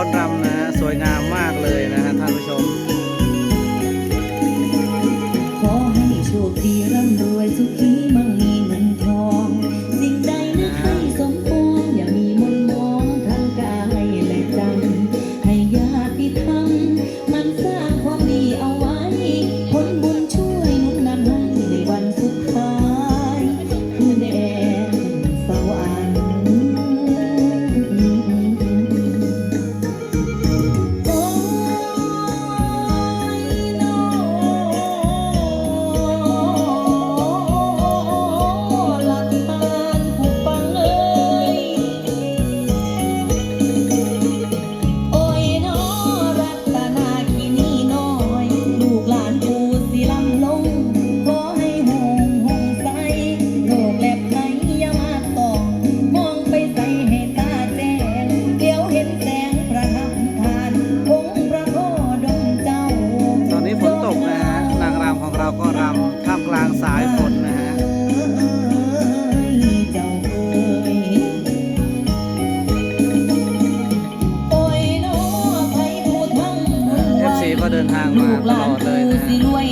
ฟ้อนรำนะสวยงามมากเลย รวย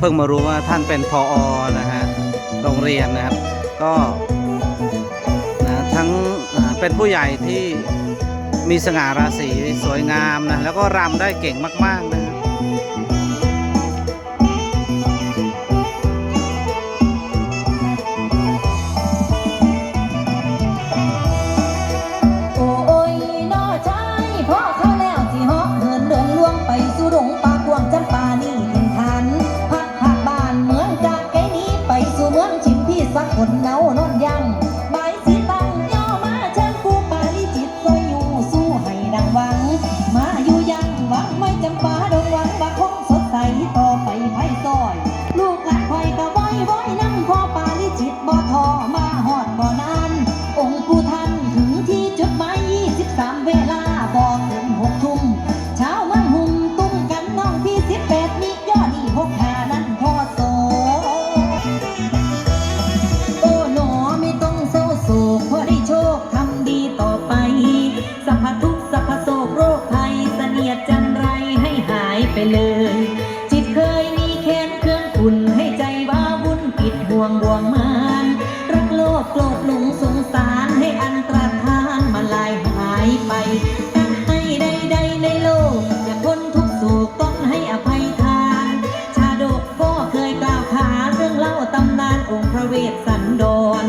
เพิ่งมารู้ว่าท่านเป็นพออนะฮะโรงเรียนนะครับ ก็นะทั้งเป็นผู้ใหญ่ที่มีสง่าราศีสวยงามนะแล้วก็รำได้เก่งมากๆนะ พระโศกโรคภัยเสนียดจันไรให้หายไปเลย จิตเคยมีแค้นเครื่องขุ่นให้ใจว้าวุ่นปิดห่วงบ่วงมานรักโลภโกรธหลงสงสารให้อันตรธานมาลายหายไปตั้ให้ใดๆในโลกจะพ้นทุกโศกต้องให้อภัยทาน ชาดกก็เคยกล่าวขาเรื่องเล่าตำนานองค์พระเวสสันดร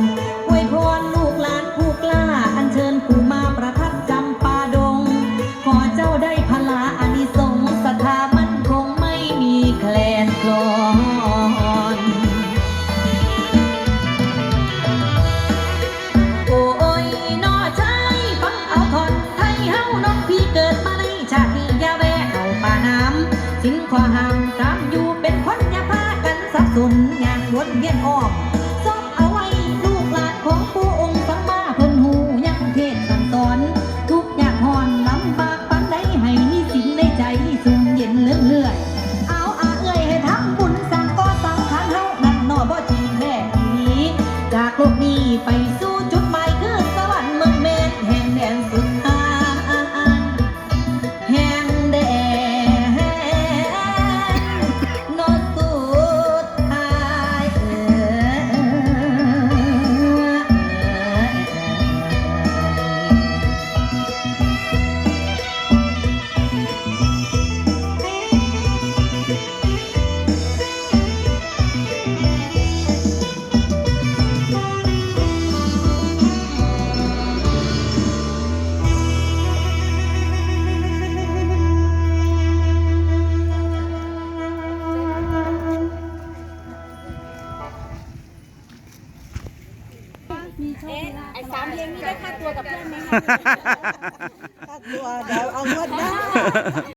ค่าตัวเดี๋ยวเอางวดหน้า